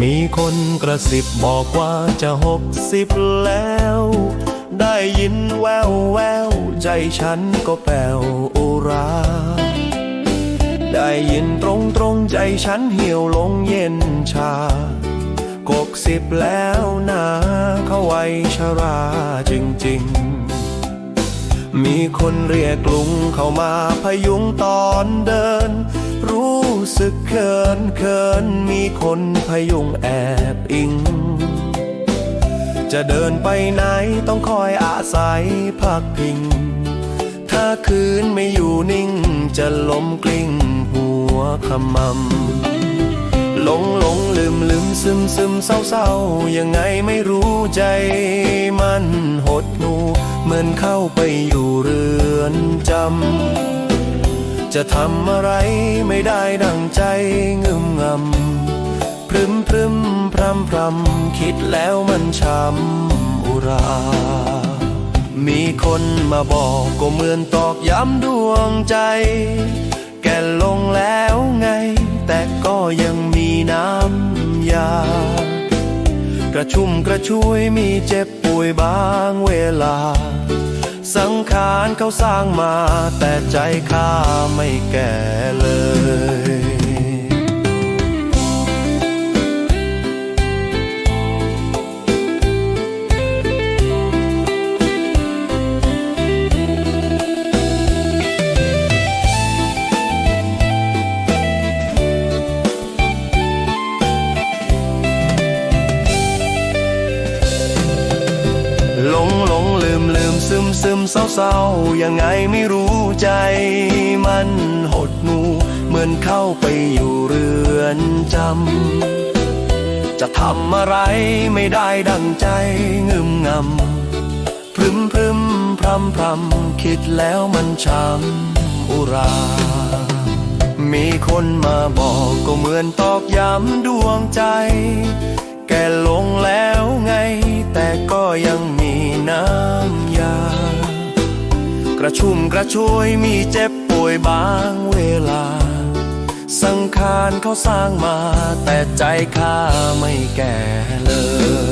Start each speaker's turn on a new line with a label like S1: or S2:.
S1: มีคนกระซิบบอกว่าจะหกสิบแล้ว ได้ยินแววแววใจฉันก็แป้วอุรา ได้ยินตรงตรงใจฉันเหี่ยวลงเย็นชากกสิบแล้วนะเขาไวชราจริงๆ มีคนเรียกลุงเข้ามาพยุงตอนเดิน รู้สึกเขินเขินมีคนพยุงแอบอิง จะเดินไปไหนต้องคอยอาศัยพักพิง ถ้าคืนไม่อยู่นิ่ง จะล้มกลิ้งหัวขมำหลงหลงลืมลืมซึมซึมเศร้าเศร้ายังไงไม่รู้ใจมันหดหูเหมือนเข้าไปอยู่เรือนจำ จะทำอะไรไม่ได้ดังใจงึมงำพรึมพรึมพรำพรำคิดแล้วมันช้ำอุรา มีคนมาบอกก็เหมือนตอกย้ำดวงใจ แก่ลงแล้วไง แต่ก็ยังมีน้ำยา กระชุ่มกระชวยมีเจ็บป่วยบางเวลา สังขารเขาสร้างมา แต่ใจข้าไม่แก่เลย ซึมเศร้าเศร้ายังไงไม่รู้ใจ มันหดหูเหมือนเข้าไปอยู่เรือนจำ จะทำอะไรไม่ได้ดังใจงึมงำ พรึมพรึมพรำพรำคิดแล้วมันช้ำอุรา มีคนมาบอกก็เหมือนตอกย้ำดวงใจ แกลงแล้วไง ระชุ่มกระชวยมีเจ็บป่วยบางเวลา สังขารเขาสร้างมา แต่ใจข้าไม่แก่เลย